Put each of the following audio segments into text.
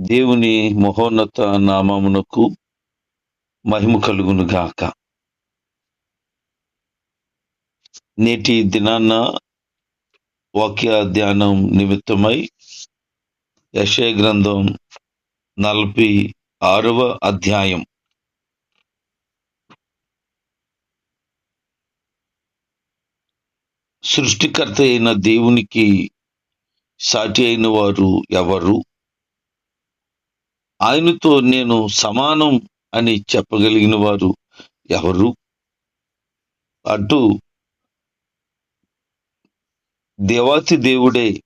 దేవుని మహోన్నత నామమునకు మహిమ కలుగును గాక. నేటి దినాన్న వాక్య ధ్యానం నిమిత్తమై యశయ గ్రంథం నలభై ఆరవ అధ్యాయం. సృష్టికర్త అయిన దేవునికి సాటి అయిన వారు ఎవరు? ఆయనతో నేను సమానం అని చెప్పగలిగిన వారు ఎవరు? అంటూ దేవాతి దేవుడే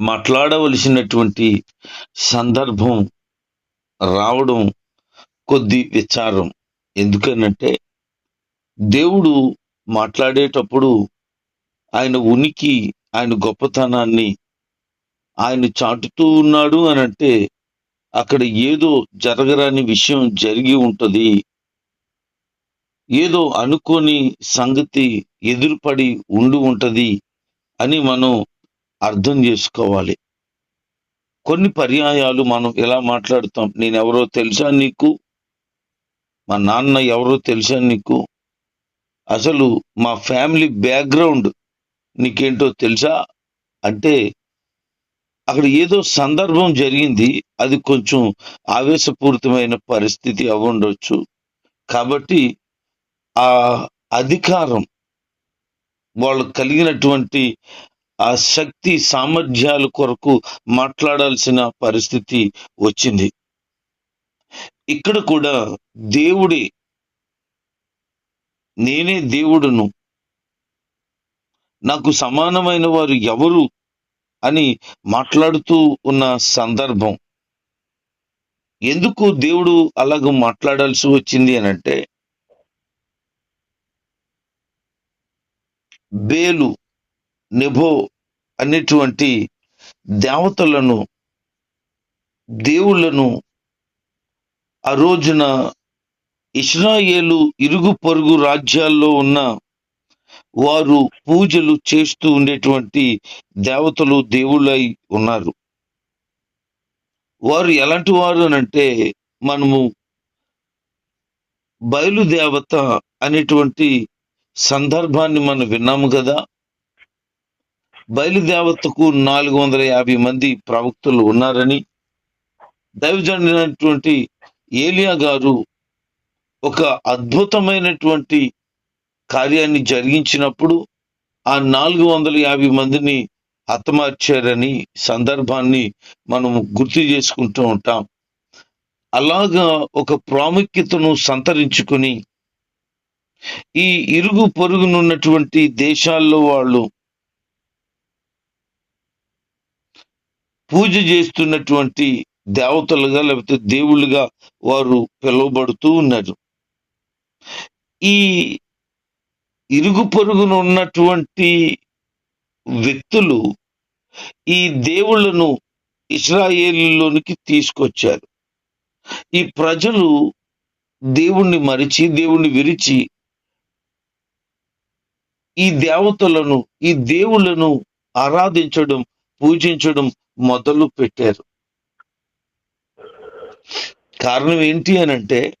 మాట్లాడవలసినటువంటి సందర్భం రావడం కొద్ది విచారం. ఎందుకనంటే దేవుడు మాట్లాడేటప్పుడు ఆయన ఉనికి ఆయన గొప్పతనాన్ని ఆయన చాటుతూ ఉన్నాడు అని అంటే అక్కడ ఏదో జరగరాని విషయం జరిగి ఉంటుంది. ఏదో అనుకోని సంగతి ఎదురుపడి ఉండి ఉంటుంది అని మనం అర్థం చేసుకోవాలి. కొన్ని పర్యాయాలు మనం ఎలా మాట్లాడుతాం? నేనెవరో తెలుసా నీకు? మా నాన్న ఎవరో తెలుసా నీకు? అసలు మా ఫ్యామిలీ బ్యాక్గ్రౌండ్ నీకేంటో తెలుసా? అంటే అక్కడ ఏదో సందర్భం జరిగింది. అది కొంచెం ఆవేశపూరితమైన పరిస్థితి అవ్వండొచ్చు. కాబట్టి ఆ అధికారం వాళ్ళు కలిగినటువంటి ఆ శక్తి సామర్థ్యాల కొరకు మాట్లాడాల్సిన పరిస్థితి వచ్చింది. ఇక్కడ కూడా దేవుడి నేనే దేవుడును. నాకు సమానమైన వారు ఎవరు? అని మాట్లాడుతూ ఉన్న సందర్భం. ఎందుకు దేవుడు అలాగ మాట్లాడాల్సి వచ్చింది అని అంటే బేలు నిభో అనేటువంటి దేవతలను దేవుళ్ళను ఆ రోజున ఇస్రాయేలు ఇరుగు పొరుగు రాజ్యాల్లో ఉన్న వారు పూజలు చేస్తూ ఉండేటువంటి దేవతలు దేవుళ్ళై ఉన్నారు. వారు ఎలాంటి వారు అంటే మనము బయలుదేవత అనేటువంటి సందర్భాన్ని మనం విన్నాము కదా. బయలుదేవతకు నాలుగు వందల యాభై మంది ప్రవక్తలు ఉన్నారని దైవజనటువంటి ఏలియా గారు ఒక అద్భుతమైనటువంటి కార్యాన్ని జరిగించినప్పుడు ఆ నాలుగు వందల యాభై మందిని హతమార్చారని సందర్భాన్ని మనం గుర్తు చేసుకుంటూ ఉంటాం. అలాగా ఒక ప్రాముఖ్యతను సంతరించుకుని ఈ ఇరుగు పొరుగునున్నటువంటి దేశాల్లో వాళ్ళు పూజ చేస్తున్నటువంటి దేవతలుగా లేకపోతే దేవుళ్ళుగా వారు పిలువబడుతూ ఉన్నారు. ఈ ఇరుగు పొరుగున ఉన్నటువంటి వ్యక్తులు ఈ దేవుళ్ళను ఇస్రాయేలులోనికి తీసుకొచ్చారు. ఈ ప్రజలు దేవుణ్ణి మరిచి దేవుణ్ణి విరిచి ఈ దేవతలను ఈ దేవుళ్ళను ఆరాధించడం పూజించడం మొదలు పెట్టారు. కారణం ఏంటి అని అంటే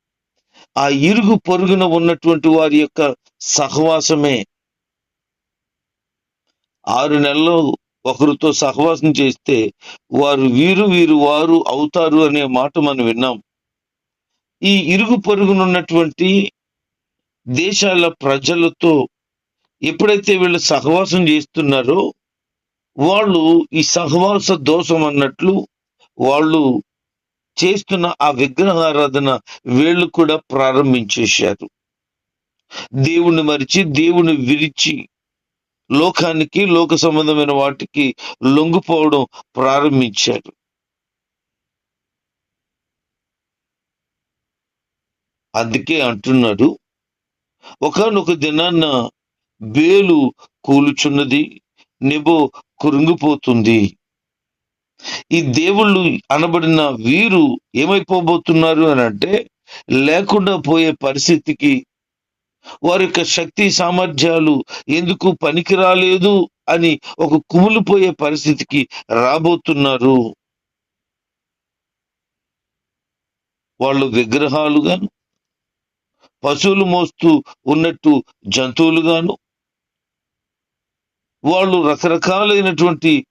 ఆ ఇరుగు పొరుగున ఉన్నటువంటి వారి యొక్క సహవాసమే. ఆరు నెలలు ఒకరితో సహవాసం చేస్తే వారు వీరు వీరు వారు అవుతారు అనే మాట మనం విన్నాం. ఈ ఇరుగు పొరుగునున్నటువంటి దేశాల ప్రజలతో ఎప్పుడైతే వీళ్ళు సహవాసం చేస్తున్నారో వాళ్ళు ఈ సహవాస దోషం అన్నట్లు వాళ్ళు చేస్తున్న ఆ విగ్రహారాధన వీళ్ళు కూడా ప్రారంభించేశారు. దేవుణ్ణి మరిచి దేవుని విరిచి లోకానికి లోక సంబంధమైన వాటికి లొంగిపోవడం ప్రారంభించారు అందుకే అంటున్నాడు ఒకనొక దినాన్న బేలు కూలుచున్నది నిబో కురుంగిపోతుంది. ఈ దేవుళ్ళు అనబడిన వీరు ఏమైపోబోతున్నారు అని అంటే లేకుండా పోయే పరిస్థితికి వారి యొక్క శక్తి సామర్థ్యాలు ఎందుకు పనికి రాలేదు అని ఒక కుమిలిపోయే పరిస్థితికి రాబోతున్నారు. వాళ్ళు విగ్రహాలుగాను పశువులు మోస్తూ ఉన్నట్టు జంతువులుగాను వాళ్ళు రకరకాలైనటువంటి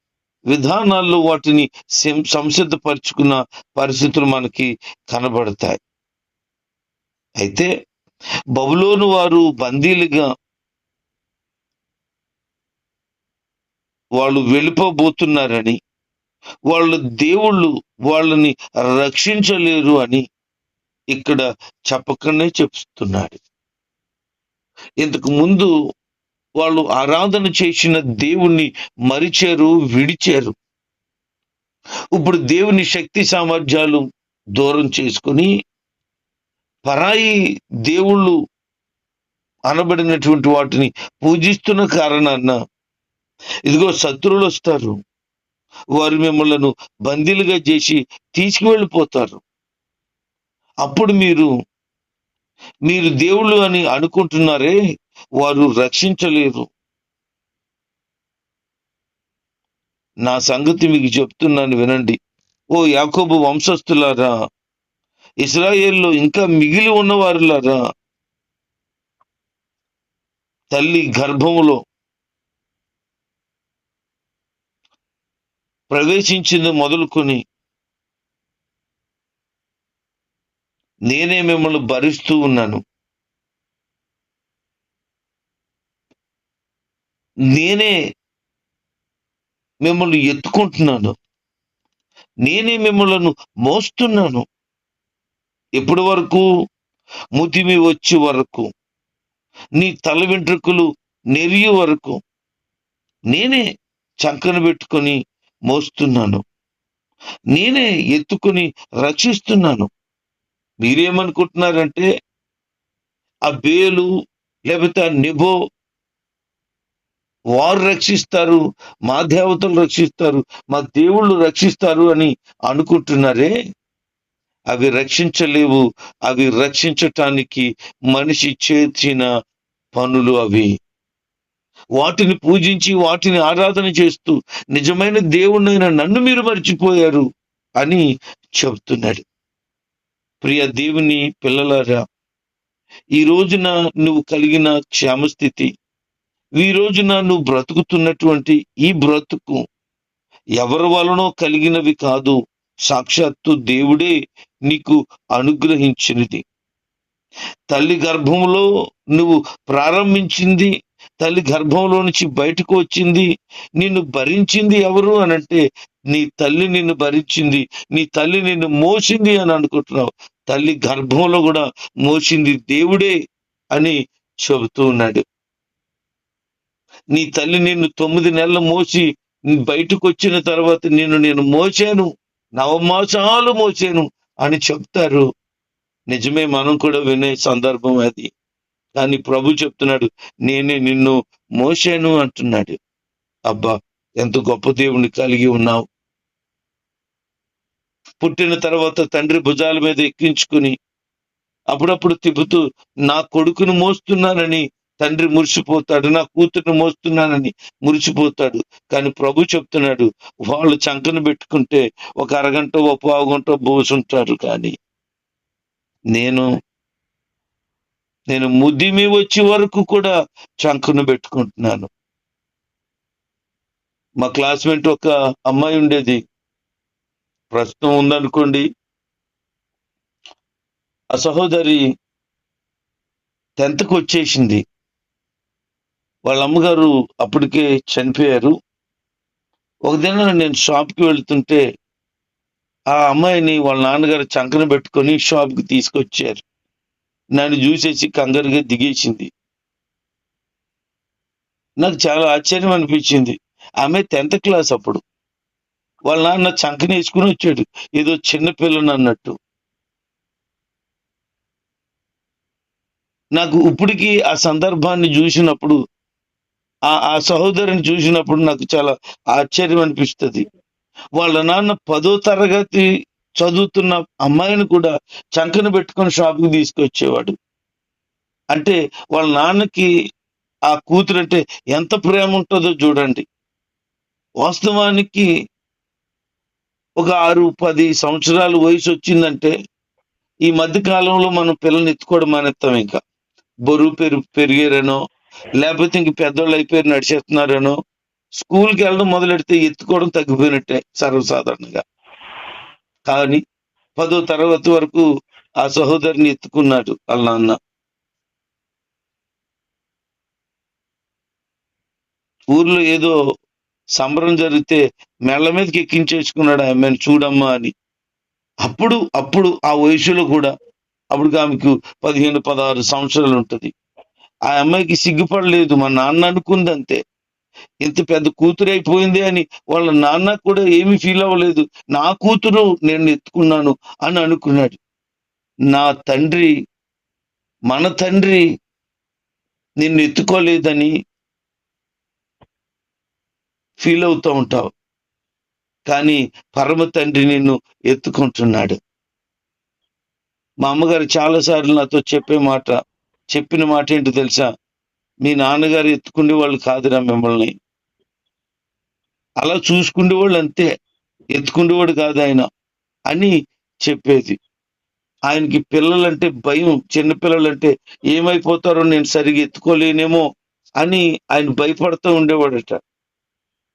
విధానాల్లో వాటిని సం- సంసిద్ధపరుచుకున్న పరిస్థితులు మనకి కనబడతాయి. అయితే బబులోను వారు బందీలుగా వాళ్ళు వెళ్ళిపోబోతున్నారని వాళ్ళ దేవుళ్ళు వాళ్ళని రక్షించలేరు అని ఇక్కడ చెప్పకనే చెప్తున్నాడు. ఇంతకు ముందు వాళ్ళు ఆరాధన చేసిన దేవుణ్ణి మరిచారు విడిచారు. ఇప్పుడు దేవుని శక్తి సామర్థ్యాలు దూరం చేసుకొని పరాయి దేవుళ్ళు అనబడినటువంటి వాటిని పూజిస్తున్న కారణాన ఇదిగో శత్రువులు వస్తారు. వారు మిమ్మల్ని బందీలుగా చేసి తీసుకువెళ్ళిపోతారు. అప్పుడు మీరు మీరు దేవుళ్ళు అని అనుకుంటున్నారే వారు రక్షించలేరు. నా సంగతి మీకు చెప్తున్నాను వినండి. ఓ యాకోబు వంశస్థులారా ఇస్రాయేల్లో ఇంకా మిగిలి ఉన్నవారులారా తల్లి గర్భములో ప్రవేశించింది మొదలుకొని నేనే మిమ్మల్ని భరిస్తూ ఉన్నాను. నేనే మిమ్మల్ని ఎత్తుకుంటున్నాను. నేనే మిమ్మల్ని మోస్తున్నాను. ఎప్పటి వరకు? ముదిమి వచ్చే వరకు. నీ తల వెంట్రుకలు నెరియ వరకు. నేనే చంకన పెట్టుకొని మోస్తున్నాను. నేనే ఎత్తుకొని రక్షిస్తున్నాను. మీరేమనుకుంటున్నారంటే ఆ బేలు లేకపోతే ఆ నిబో వారు రక్షిస్తారు మా దేవతలు రక్షిస్తారు మా దేవుళ్ళు రక్షిస్తారు అని అనుకుంటున్నారే? అవి రక్షించలేవు. అవి రక్షించటానికి మనిషి చేసిన పనులు అవి. వాటిని పూజించి వాటిని ఆరాధన చేస్తూ నిజమైన దేవుణ్ణైన నన్ను మీరు మర్చిపోయారు అని చెప్తున్నాడు ప్రియ దేవుని పిల్లలారా ఈ రోజున నువ్వు కలిగిన క్షేమస్థితి ఈ రోజున నువ్వు బ్రతుకుతున్నటువంటి ఈ బ్రతుకు ఎవరి వలనో కలిగినవి కాదు. సాక్షాత్తు దేవుడే నీకు అనుగ్రహించినది. తల్లి గర్భంలో నువ్వు ప్రారంభించింది తల్లి గర్భంలో నుంచి బయటకు వచ్చింది నిన్ను భరించింది ఎవరు అనంటే నీ తల్లి నిన్ను భరించింది నీ తల్లి నిన్ను మోసింది అని అనుకుంటున్నావు. తల్లి గర్భంలో కూడా మోసింది దేవుడే అని చెబుతూ ఉన్నాడు. నీ తల్లి నిన్ను తొమ్మిది నెలలు మోసి బయటకు వచ్చిన తర్వాత నిన్ను నేను మోచాను నవమాసాలు మోసాను అని చెప్తారు. నిజమే మనం కూడా వినే సందర్భం అది. కానీ ప్రభు చెప్తున్నాడు నేనే నిన్ను మోసాను అంటున్నాడు. అబ్బా ఎంత గొప్ప దేవుని కలిగి ఉన్నావు. పుట్టిన తర్వాత తండ్రి భుజాల మీద ఎక్కించుకుని అప్పుడప్పుడు తిప్పుతూ నా కొడుకును మోస్తున్నానని తండ్రి మురిసిపోతాడు నా కూతురుని మోస్తున్నానని మురిసిపోతాడు. కానీ ప్రభు చెప్తున్నాడు వాళ్ళు చంకను పెట్టుకుంటే ఒక అరగంట ఒక పావుగంట బోసుంటారు కానీ నేను నేను ముదిమి వచ్చే వరకు కూడా చంకను పెట్టుకుంటున్నాను. మా క్లాస్మేట్ ఒక అమ్మాయి ఉండేది. ప్రస్తుతం ఉందనుకోండి. ఆ సహోదరి టెన్త్కి వచ్చేసింది వాళ్ళ అమ్మగారు అప్పటికే చనిపోయారు. ఒక దిన నేను షాప్కి వెళ్తుంటే ఆ అమ్మాయిని వాళ్ళ నాన్నగారు చంకన పెట్టుకొని షాప్కి తీసుకొచ్చారు. నన్ను చూసేసి కంగారుగా దిగేసింది. నాకు చాలా ఆశ్చర్యం అనిపించింది. ఆమె టెన్త్ క్లాస్ అప్పుడు. వాళ్ళ నాన్న చంకన వేసుకుని వచ్చాడు. ఏదో చిన్న పిల్లని అన్నట్టు. నాకు ఇప్పటికీ ఆ సందర్భాన్ని చూసినప్పుడు ఆ ఆ సహోదరిని చూసినప్పుడు నాకు చాలా ఆశ్చర్యం అనిపిస్తుంది. వాళ్ళ నాన్న పదో తరగతి చదువుతున్న అమ్మాయిని కూడా చంకన పెట్టుకొని షాప్కి తీసుకొచ్చేవాడు. అంటే వాళ్ళ నాన్నకి ఆ కూతురు అంటే ఎంత ప్రేమ ఉంటుందో చూడండి. వాస్తవానికి ఒక ఆరు పది సంవత్సరాలు వయసు వచ్చిందంటే ఈ మధ్య కాలంలో మనం పిల్లల్ని ఎత్తుకోవడం మానేస్తాం ఇంకా. బరువు పెరు పెరిగారనో లేకపోతే ఇంక పెద్దోళ్ళు అయిపోయారు నడిచేస్తున్నారనో. స్కూల్కి వెళ్ళడం మొదలెడితే ఎత్తుకోవడం తగ్గిపోయినట్టే సర్వసాధారణంగా. కానీ పదో తరగతి వరకు ఆ సహోదరిని ఎత్తుకున్నాడు వాళ్ళ నాన్న. ఊర్లో ఏదో సంబరం జరిగితే మెళ్ళ మీదకి ఎక్కించేసుకున్నాడు ఆమెను చూడమ్మా అని. అప్పుడు అప్పుడు ఆ వయసులో కూడా అప్పుడు ఆమెకు పదిహేను పదహారు సంవత్సరాలు ఉంటుంది. ఆ అమ్మాయికి సిగ్గుపడలేదు మా నాన్న అనుకుంది అంతే ఇంత పెద్ద కూతురు అయిపోయింది అని వాళ్ళ నాన్న కూడా ఏమీ ఫీల్ అవ్వలేదు. నా కూతురు నేను ఎత్తుకున్నాను అని అనుకున్నాడు. నా తండ్రి మన తండ్రి నిన్ను ఎత్తుకోలేదని ఫీల్ అవుతూ ఉంటావు. కానీ పరమ తండ్రి నిన్ను ఎత్తుకుంటున్నాడు. మా అమ్మగారు చాలాసార్లు నాతో చెప్పే మాట చెప్పిన మాట ఏంటో తెలుసా? మీ నాన్నగారు ఎత్తుకునే వాళ్ళు కాదురా మిమ్మల్ని. అలా చూసుకునే వాళ్ళు అంతే. ఎత్తుకునేవాడు కాదు ఆయన అని చెప్పేది. ఆయనకి పిల్లలంటే భయం చిన్నపిల్లలంటే ఏమైపోతారో నేను సరిగా ఎత్తుకోలేనేమో అని ఆయన భయపడుతూ ఉండేవాడట.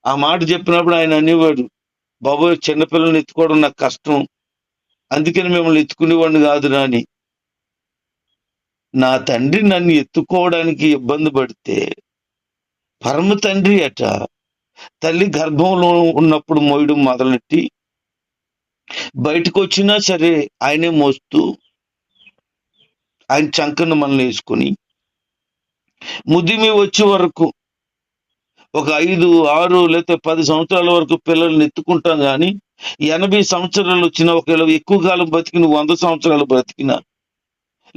ఆ మాట చెప్పినప్పుడు ఆయన అనేవాడు బాబోయ్ చిన్నపిల్లల్ని ఎత్తుకోవడం నాకు కష్టం. అందుకని మిమ్మల్ని ఎత్తుకునేవాడిని కాదురా అని. నా తండ్రి నన్ను ఎత్తుకోవడానికి ఇబ్బంది పడితే పరమ తండ్రి అట తల్లి గర్భంలో ఉన్నప్పుడు మోయడం మొదలెట్టి బయటకు వచ్చినా సరే ఆయనే మోస్తూ ఆయన చంకను మనల్ని వేసుకుని ముదిమి వచ్చే వరకు ఒక ఐదు ఆరు లేకపోతే పది సంవత్సరాల వరకు పిల్లల్ని ఎత్తుకుంటాం కానీ ఎనభై సంవత్సరాలు వచ్చిన ఒకవేళ ఎక్కువ కాలం బతికిన వంద సంవత్సరాలు బ్రతికినా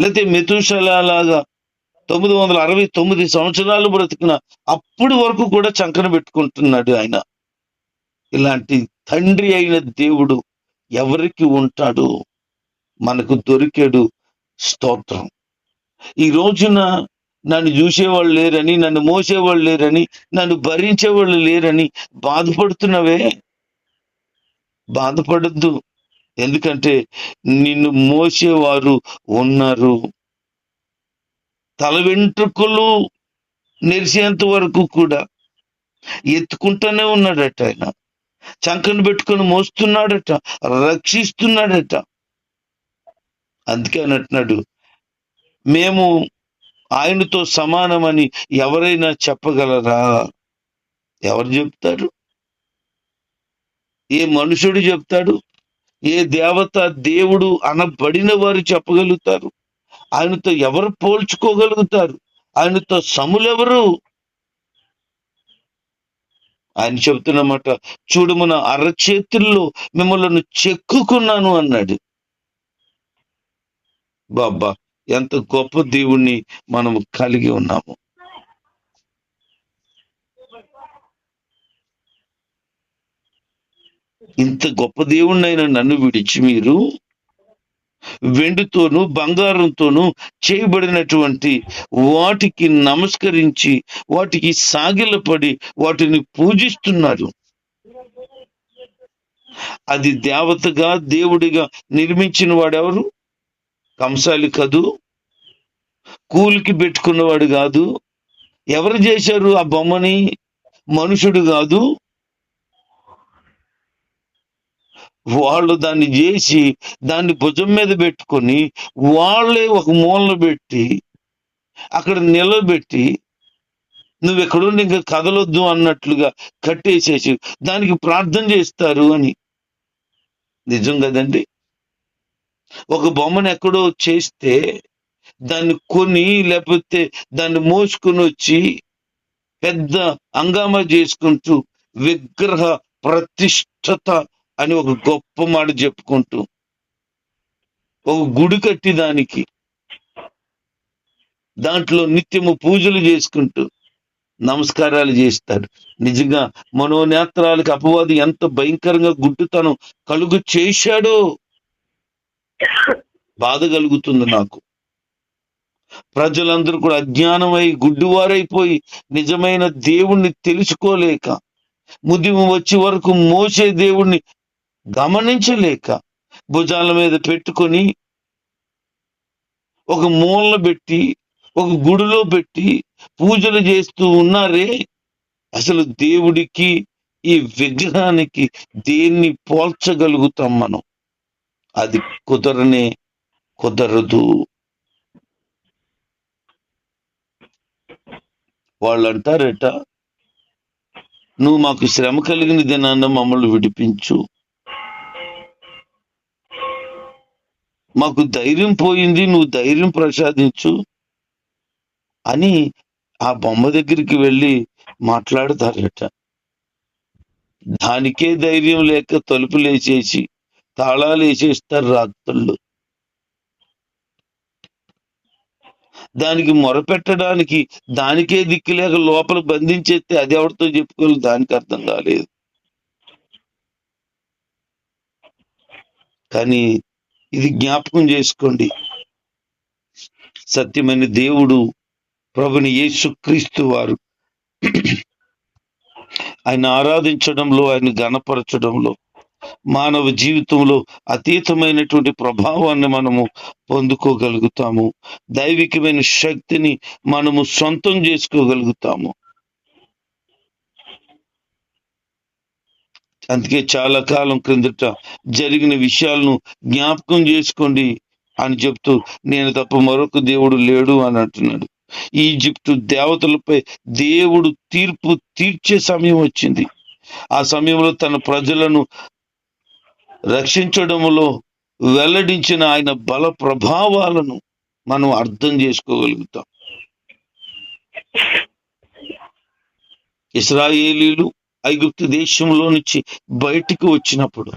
లేకపోతే మెతుషలాగా తొమ్మిది వందల అరవై తొమ్మిది సంవత్సరాలు బ్రతికిన అప్పుడు వరకు కూడా చంకన పెట్టుకుంటున్నాడు ఆయన. ఇలాంటి తండ్రి అయిన దేవుడు ఎవరికి ఉంటాడు? మనకు దొరికాడు స్తోత్రం. ఈ రోజున నన్ను చూసేవాళ్ళు లేరని నన్ను మోసేవాళ్ళు లేరని నన్ను భరించేవాళ్ళు లేరని బాధపడుతున్నవే? బాధపడద్దు. ఎందుకంటే నిన్ను మోసేవారు ఉన్నారు. తల వెంట్రుకలు నెరిసేంత వరకు కూడా ఎత్తుకుంటూనే ఉన్నాడట ఆయన. చంకను పెట్టుకొని మోస్తున్నాడట రక్షిస్తున్నాడట. అందుకే అన్నట్టున్నాడు మేము ఆయనతో సమానమని ఎవరైనా చెప్పగలరా? ఎవరు చెప్తారు? ఏ మనుషుడు చెప్తాడు? ఏ దేవత దేవుడు అనబడిన వారు చెప్పగలుగుతారు? ఆయనతో ఎవరు పోల్చుకోగలుగుతారు? ఆయనతో సములెవరు? ఆయన చెబుతున్నమాట చూడు మన అరచేతుల్లో మిమ్మల్ని చెక్కుకున్నాను అన్నాడు. బాబా ఎంత గొప్ప దేవుణ్ణి మనం కలిగి ఉన్నాము. ఇంత గొప్ప దేవుణ్ణైనా నన్ను విడిచి మీరు వెండితోనూ బంగారంతోను చేయబడినటువంటి వాటికి నమస్కరించి వాటికి సాగిలపడి వాటిని పూజిస్తున్నారు. అది దేవతగా దేవుడిగా నిర్మించిన వాడెవరు? కంసాలి కదూ? కూలికి పెట్టుకున్నవాడు కాదు. ఎవరు చేశారు ఆ బొమ్మని? మనుషుడు కాదు. వాళ్ళు దాన్ని చేసి దాన్ని భుజం మీద పెట్టుకొని వాళ్ళే ఒక మూలను పెట్టి అక్కడ నిలబెట్టి నువ్వు ఎక్కడుండి ఇంకా కదలొద్దు అన్నట్లుగా కట్టేసేసి దానికి ప్రార్థన చేస్తారు అని. నిజం కదండి? ఒక బొమ్మను ఎక్కడో చేస్తే దాన్ని కొని లేకపోతే దాన్ని మోసుకొని వచ్చి పెద్ద హంగామా చేసుకుంటూ విగ్రహ ప్రతిష్టత అని ఒక గొప్ప మాట చెప్పుకుంటూ ఒక గుడి కట్టి దానికి దాంట్లో నిత్యము పూజలు చేసుకుంటూ నమస్కారాలు చేస్తారు నిజంగా మనోనేత్రాలకు అపవాది ఎంత భయంకరంగా గుడ్డుతనం కలుగు చేశాడో బాధ కలుగుతుంది నాకు. ప్రజలందరూ కూడా అజ్ఞానమై గుడ్డివారైపోయి నిజమైన దేవుణ్ణి తెలుసుకోలేక ముదిము వచ్చే వరకు మోసే దేవుణ్ణి గమనించలేక భుజాల మీద పెట్టుకొని ఒక మూలన పెట్టి ఒక గుడిలో పెట్టి పూజలు చేస్తూ ఉన్నారే అసలు దేవుడికి ఈ విగ్రహానికి దేన్ని పోల్చగలుగుతాం మనం? అది కుదరనే కుదరదు. వాళ్ళు అంటారట నువ్వు మాకు శ్రమ కలిగిన దినాన్న మమ్మల్ని విడిపించు. మాకు ధైర్యం పోయింది నువ్వు ధైర్యం ప్రసాదించు అని ఆ బొమ్మ దగ్గరికి వెళ్ళి మాట్లాడతారట. దానికే ధైర్యం లేక తలుపులు వేసేసి తాళాలు వేసేస్తారు రాత్రుళ్ళు. దానికి మొరపెట్టడానికి దానికే దిక్కు లేక లోపల బంధించేస్తే అది ఎవరితో చెప్పుకోవాలి? దానికి అర్థం కాలేదు. కానీ ఇది జ్ఞాపకం చేసుకోండి. సత్యమైన దేవుడు ప్రభుని యేసుక్రీస్తు వారు. ఆయన ఆరాధించడంలో ఆయన గణపరచడంలో మానవ జీవితంలో అతీతమైనటువంటి ప్రభావాన్ని మనము పొందుకోగలుగుతాము. దైవికమైన శక్తిని మనము సొంతం చేసుకోగలుగుతాము. అందుకే చాలా కాలం క్రిందట జరిగిన విషయాలను జ్ఞాపకం చేసుకోండి అని చెప్తూ నేను తప్ప మరొక దేవుడు లేడు అని అంటున్నాడు. ఈజిప్టు దేవతలపై దేవుడు తీర్పు తీర్చే సమయం వచ్చింది. ఆ సమయంలో తన ప్రజలను రక్షించడంలో వెల్లడించిన ఆయన బల ప్రభావాలను మనం అర్థం చేసుకోగలుగుతాం. ఇస్రాయేలీలు ఐగుప్తు దేశంలో నుంచి బయటికి వచ్చినప్పుడు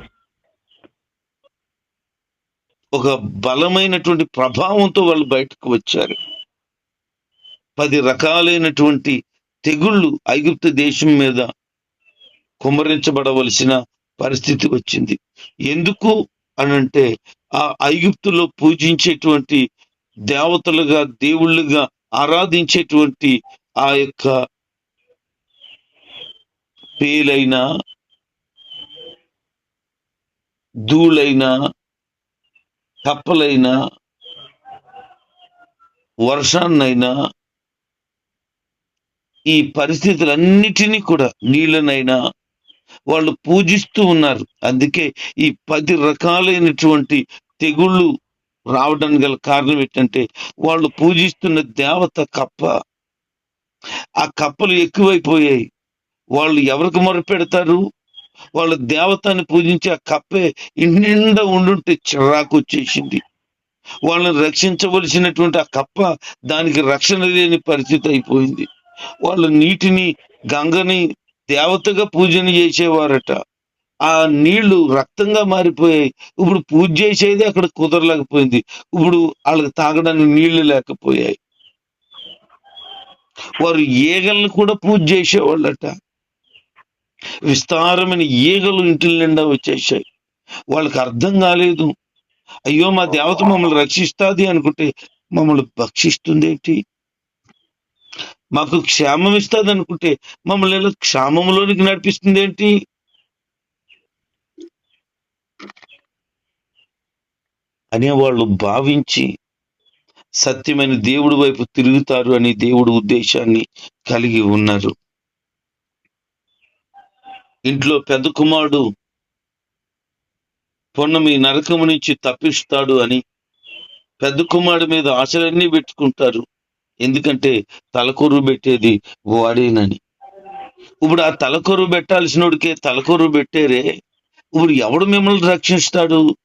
ఒక బలమైనటువంటి ప్రభావంతో వాళ్ళు బయటకు వచ్చారు. పది రకాలైనటువంటి తెగుళ్ళు ఐగుప్తు దేశం మీద కుమరించబడవలసిన పరిస్థితి వచ్చింది. ఎందుకు అనంటే ఆ ఐగుప్తులో పూజించేటువంటి దేవతలుగా దేవుళ్ళుగా ఆరాధించేటువంటి ఆ యొక్క పేలైన ధూళైన కప్పలైనా వర్షాన్నైనా ఈ పరిస్థితులన్నిటినీ కూడా నీళ్ళనైనా వాళ్ళు పూజిస్తూ ఉన్నారు. అందుకే ఈ పది రకాలైనటువంటి తెగుళ్ళు రావడానికి గల కారణం ఏంటంటే వాళ్ళు పూజిస్తున్న దేవత కప్ప. ఆ కప్పలు ఎక్కువైపోయాయి. వాళ్ళు ఎవరికి మొరపెడతారు వాళ్ళ దేవతని పూజించి ఆ కప్పే ఇంటి నిండా ఉండుంటే చిరాకు వచ్చేసింది. వాళ్ళని రక్షించవలసినటువంటి ఆ కప్ప దానికి రక్షణ లేని పరిస్థితి అయిపోయింది. వాళ్ళు నీటిని గంగని దేవతగా పూజన చేసేవారట. ఆ నీళ్ళు రక్తంగా మారిపోయాయి. ఇప్పుడు పూజ చేసేది అక్కడ కుదరలేకపోయింది. ఇప్పుడు వాళ్ళకి తాగడానికి నీళ్ళు లేకపోయాయి. వారు ఈగలను కూడా పూజ చేసేవాళ్ళట. విస్తారమైన ఈగలు ఇంటి నిండా వచ్చేసాయి వాళ్ళకి అర్థం కాలేదు. అయ్యో మా దేవత మమ్మల్ని రక్షిస్తుంది అనుకుంటే మమ్మల్ని భక్షిస్తుందేంటి మాకు క్షేమం ఇస్తుంది అనుకుంటే మమ్మల్ని ఇలా క్షేమంలోనికి నడిపిస్తుంది ఏంటి? అనే వాళ్ళు భావించి సత్యమైన దేవుడి వైపు తిరుగుతారు అని దేవుడు ఉద్దేశాన్ని కలిగి ఉన్నారు. ఇంట్లో పెద్ద కుమారుడు పొన్నమి నరకము నుంచి తప్పిస్తాడు అని పెద్ద కుమారుడు మీద ఆశలన్నీ పెట్టుకుంటారు. ఎందుకంటే తలకూరు పెట్టేది వాడేనని. ఇప్పుడు ఆ తలకూరు పెట్టాల్సినోడికే తలకూరు పెట్టారే ఇప్పుడు ఎవడు మిమ్మల్ని రక్షిస్తాడు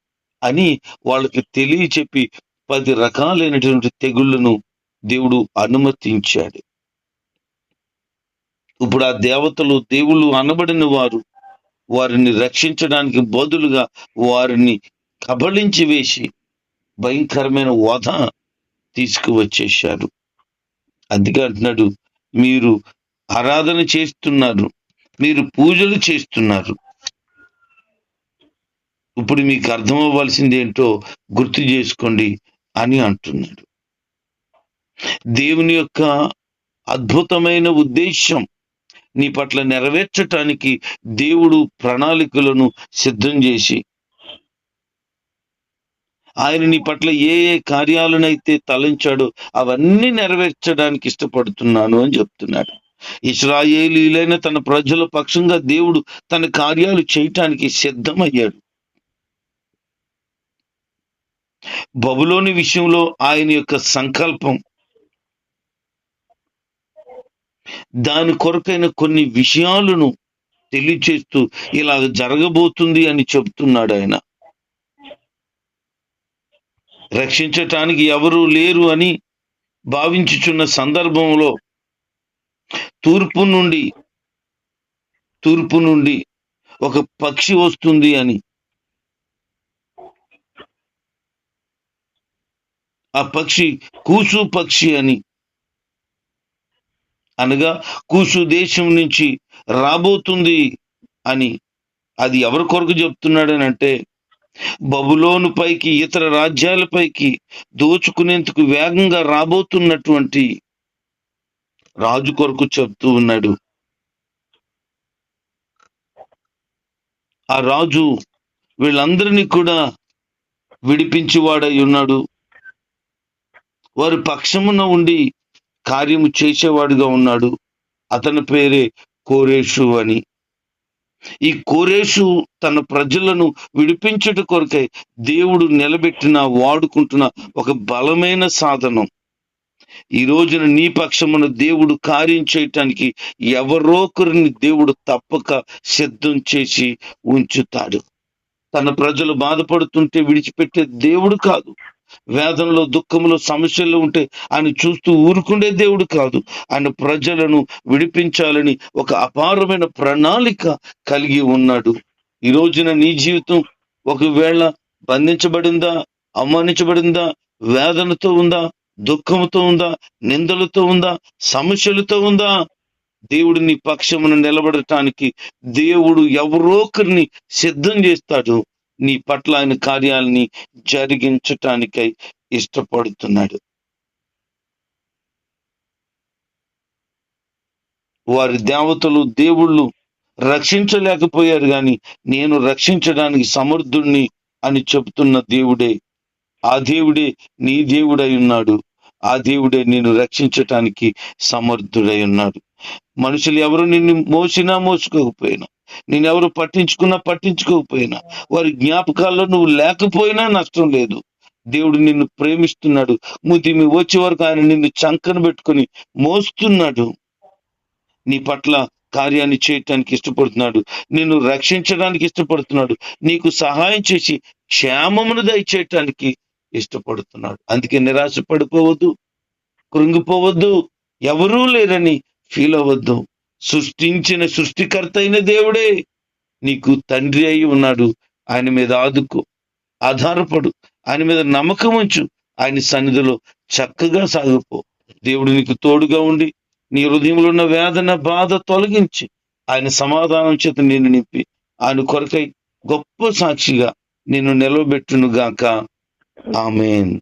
అని వాళ్ళకి తెలియ చెప్పి పది రకాలైనటువంటి తెగుళ్ళను దేవుడు అనుమతించాడు. ఇప్పుడు ఆ దేవతలు దేవుళ్ళు అనబడిన వారు వారిని రక్షించడానికి బదులుగా వారిని కబళించి వేసి భయంకరమైన వధ తీసుకువచ్చేశారు. అందుకే అంటున్నాడు మీరు ఆరాధన చేస్తున్నారు మీరు పూజలు చేస్తున్నారు. ఇప్పుడు మీకు అర్థం అవ్వాల్సింది ఏంటో గుర్తు చేసుకోండి అని అంటున్నాడు. దేవుని యొక్క అద్భుతమైన ఉద్దేశం నీ పట్ల నెరవేర్చటానికి దేవుడు ప్రణాళికలను సిద్ధం చేసి ఆయన నీ పట్ల ఏ ఏ కార్యాలనైతే తలంచాడో అవన్నీ నెరవేర్చడానికి ఇష్టపడుతున్నాను అని చెప్తున్నాడు. ఇస్రాయేలీలైన తన ప్రజల పక్షంగా దేవుడు తన కార్యాలు చేయటానికి సిద్ధమయ్యాడు. బబులోని విషయంలో ఆయన యొక్క సంకల్పం దాని కొరకైన కొన్ని విషయాలను తెలియచేస్తూ ఇలా జరగబోతుంది అని చెప్తున్నాడు ఆయన. రక్షించటానికి ఎవరు లేరు అని భావించుచున్న సందర్భంలో తూర్పు నుండి తూర్పు నుండి ఒక పక్షి వస్తుంది అని. ఆ పక్షి కూసు పక్షి అని. అనగా కూసు దేశం నుంచి రాబోతుంది అని. అది ఎవరి కొరకు చెప్తున్నాడని అంటే బబులోను పైకి ఇతర రాజ్యాలపైకి దోచుకునేందుకు వేగంగా రాబోతున్నటువంటి రాజు కొరకు చెప్తూ ఉన్నాడు. ఆ రాజు వీళ్ళందరినీ కూడా విడిపించి వాడై ఉన్నాడు. వారి పక్షమున ఉండి కార్యము చేసేవాడుగా ఉన్నాడు. అతని పేరే కోరేషు అని. ఈ కోరేషు తన ప్రజలను విడిపించుట కొరకై దేవుడు నిలబెట్టిన వాడుకుంటున్న ఒక బలమైన సాధనం. ఈ రోజున నీ పక్షమున దేవుడు కార్యం చేయటానికి ఎవరోకరిని దేవుడు తప్పక సిద్ధం చేసి ఉంచుతాడు. తన ప్రజలు బాధపడుతుంటే విడిచిపెట్టే దేవుడు కాదు. వేదనలో దుఃఖంలో సమస్యలు ఉంటే ఆయన చూస్తూ ఊరుకుండే దేవుడు కాదు. ఆయన ప్రజలను విడిపించాలని ఒక అపారమైన ప్రణాళిక కలిగి ఉన్నాడు. ఈ రోజున నీ జీవితం ఒకవేళ బంధించబడిందా అవమానించబడిందా వేదనతో ఉందా దుఃఖంతో ఉందా నిందలతో ఉందా సమస్యలతో ఉందా? దేవుడు నీ పక్షమును నిలబడటానికి దేవుడు ఎవరొకరిని సిద్ధం చేస్తాడు. నీ పట్ల ఆయన కార్యాలని జరిగించటానికై ఇష్టపడుతున్నాడు. వారి దేవతలు దేవుళ్ళు రక్షించలేకపోయారు కానీ నేను రక్షించడానికి సమర్థుణ్ణి అని చెబుతున్న దేవుడే ఆ దేవుడే నీ దేవుడై ఉన్నాడు. ఆ దేవుడే నేను రక్షించటానికి సమర్థుడై ఉన్నాడు. మనుషులు ఎవరు నిన్ను మోసినా మోసుకోకపోయినా నేనెవరు పట్టించుకున్నా పట్టించుకోకపోయినా. వారి జ్ఞాపకాల్లో నువ్వు లేకపోయినా నష్టం లేదు. దేవుడు నిన్ను ప్రేమిస్తున్నాడు. ముదిమి వచ్చే వరకు ఆయన నిన్ను చంకన పెట్టుకొని మోస్తున్నాడు. నీ పట్ల కార్యాన్ని చేయటానికి ఇష్టపడుతున్నాడు. నిన్ను రక్షించడానికి ఇష్టపడుతున్నాడు. నీకు సహాయం చేసి క్షేమమును దయచేయటానికి ఇష్టపడుతున్నాడు. అందుకే నిరాశ పడిపోవద్దు కృంగిపోవద్దు. ఎవరూ లేరని ఫీల్ అవ్వద్దు. సృష్టించిన సృష్టికర్త అయిన దేవుడే నీకు తండ్రి అయి ఉన్నాడు. ఆయన మీద ఆదుకో ఆధారపడు ఆయన మీద నమ్మకం ఉంచు. ఆయన సన్నిధిలో చక్కగా సాగిపో. దేవుడు నీకు తోడుగా ఉండి నీ హృదయంలో ఉన్న వేదన బాధ తొలగించి ఆయన సమాధానం చేత నేను నింపి ఆయన కొరకై గొప్ప సాక్షిగా నిన్ను నిలవబెట్టును గాక ఆమెన్.